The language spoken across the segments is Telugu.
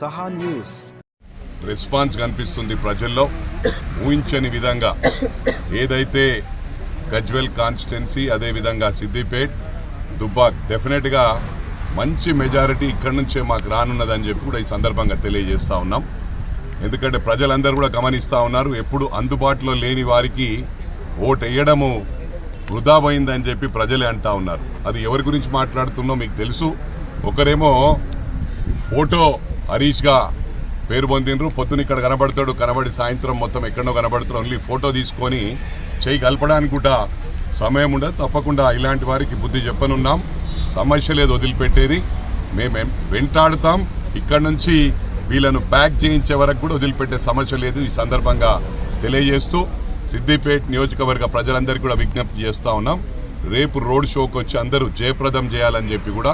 సహా న్యూస్. రెస్పాన్స్ కనిపిస్తుంది ప్రజల్లో. ఊహించని విధంగా ఏదైతే గజ్వెల్ కాన్స్టిట్యున్సీ అదేవిధంగా సిద్దిపేట్ దుబ్బాక్ డెఫినెట్గా మంచి మెజారిటీ ఇక్కడ నుంచే మాకు రానున్నదని చెప్పి కూడా ఈ సందర్భంగా తెలియజేస్తా ఉన్నాం. ఎందుకంటే ప్రజలందరూ కూడా గమనిస్తూ ఉన్నారు ఎప్పుడు అందుబాటులో లేని వారికి ఓటు వేయడము వృధా పోయిందని చెప్పి ప్రజలే అంటా ఉన్నారు. అది ఎవరి గురించి మాట్లాడుతున్నో మీకు తెలుసు. ఒకరేమో ఫోటో హరీష్గా పేరు పొందిండ్రు. పొద్దున ఇక్కడ కనబడతాడు. కనబడి సాయంత్రం మొత్తం ఎక్కడో కనబడతాడు ఓన్లీ ఫోటో తీసుకొని చేయి కలపడానికి కూడా సమయం ఉండదు. తప్పకుండా ఇలాంటి వారికి బుద్ధి చెప్పనున్నాం. సమస్య లేదు వదిలిపెట్టేది. మేము వెంటాడుతాం. ఇక్కడ నుంచి వీళ్ళను ప్యాక్ చేయించే వరకు కూడా వదిలిపెట్టే సమస్య లేదు. ఈ సందర్భంగా తెలియజేస్తూ సిద్దిపేట్ నియోజకవర్గ ప్రజలందరికీ కూడా విజ్ఞప్తి చేస్తూ ఉన్నాం. రేపు రోడ్ షోకి వచ్చి అందరూ జయప్రదం చేయాలని చెప్పి కూడా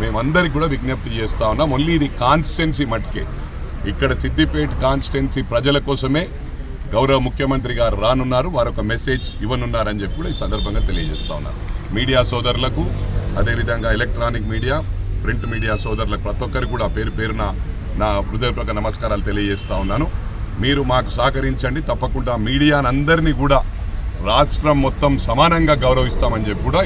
మేమందరికి కూడా విజ్ఞప్తి చేస్తా ఉన్నాం ఓన్లీ ఇది కాన్స్టిట్యున్సీ మట్టుకే. ఇక్కడ సిద్దిపేట కాన్స్టిట్యున్సీ ప్రజల కోసమే గౌరవ ముఖ్యమంత్రి గారు రానున్నారు వారు ఒక మెసేజ్ ఇవ్వనున్నారని చెప్పి కూడా ఈ సందర్భంగా తెలియజేస్తా ఉన్నారు మీడియా సోదరులకు అదేవిధంగా ఎలక్ట్రానిక్ మీడియా ప్రింట్ మీడియా సోదరులకు ప్రతి ఒక్కరికి కూడా పేరు పేరున నా హృదయపూర్వక నమస్కారాలు తెలియజేస్తా ఉన్నాను. మీరు మాకు సహకరించండి తప్పకుండా మీడియానందరినీ కూడా రాష్ట్రం మొత్తం సమానంగా గౌరవిస్తామని చెప్పి కూడా